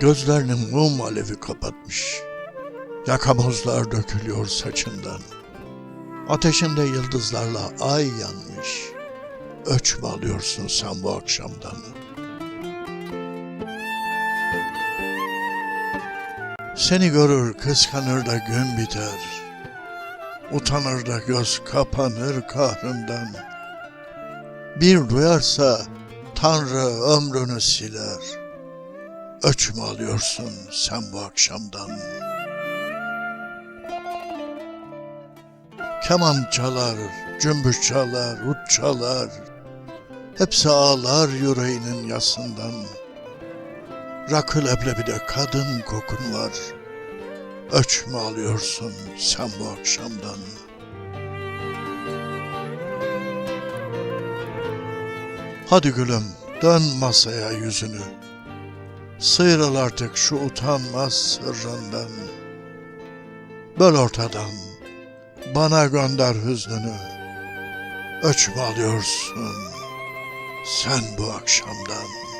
Gözlerini mum alevi kapatmış. Yakamozlar dökülüyor saçından. Ateşinde yıldızlarla ay yanmış. Öç mü alıyorsun sen bu akşamdan? Seni görür kıskanır da gün biter. Utanır da göz kapanır kahrından. Bir duyarsa Tanrı ömrünü siler. Öç mü alıyorsun sen bu akşamdan? Keman çalar, cümbüş çalar, ut çalar. Hepsi ağlar yüreğinin yasından. Rakı leblebide kadın kokun var. Öç mü alıyorsun sen bu akşamdan? Hadi gülüm dön masaya yüzünü. Sıyrıl artık şu utanmaz sırrından. Böl ortadan, bana gönder hüznünü. Öç mü alıyorsun sen bu akşamdan?